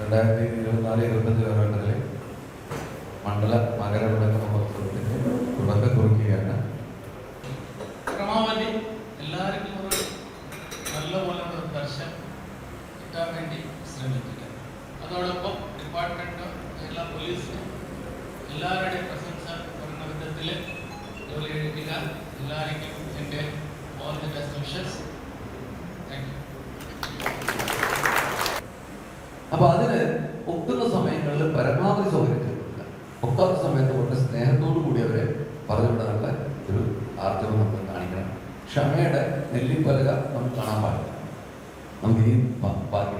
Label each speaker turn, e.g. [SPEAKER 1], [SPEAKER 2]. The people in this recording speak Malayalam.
[SPEAKER 1] രണ്ടായിരത്തി ഇരുപത്തിനാല് ഇരുപത്തഞ്ച് കാലഘട്ടത്തിൽ മണ്ഡല മകരവിളക്ക് മഹോത്സവത്തിന്റെ തുടക്കം കുറിക്കുകയാണ്.
[SPEAKER 2] പരമാവധി എല്ലാവർക്കും ഒരു നല്ലപോലെ ഒരു ദർശനം കിട്ടാൻ വേണ്ടി ശ്രമിക്കുക അതോടൊപ്പം ഡിപ്പാർട്ട്മെന്റ് എല്ലാ പോലീസും എല്ലാവരുടെയും പ്രശംസ വരുന്ന വിധത്തിൽ ജോലി എല്ലാവർക്കും
[SPEAKER 1] അപ്പൊ അതിന് ഒക്കുന്ന സമയങ്ങളിൽ പരമാവധി സൗകര്യങ്ങളുണ്ട്. ഒക്കാത്ത സമയത്ത് കൊണ്ട് സ്നേഹത്തോടു കൂടി അവരെ പറഞ്ഞു വിടാനുള്ള ഒരു ആർജവം നമ്മൾ കാണിക്കണം. ക്ഷമയുടെ നെല്ലിപ്പലക നമുക്ക് കാണാൻ പാടില്ല. നമുക്ക് ഇനിയും ബാക്കി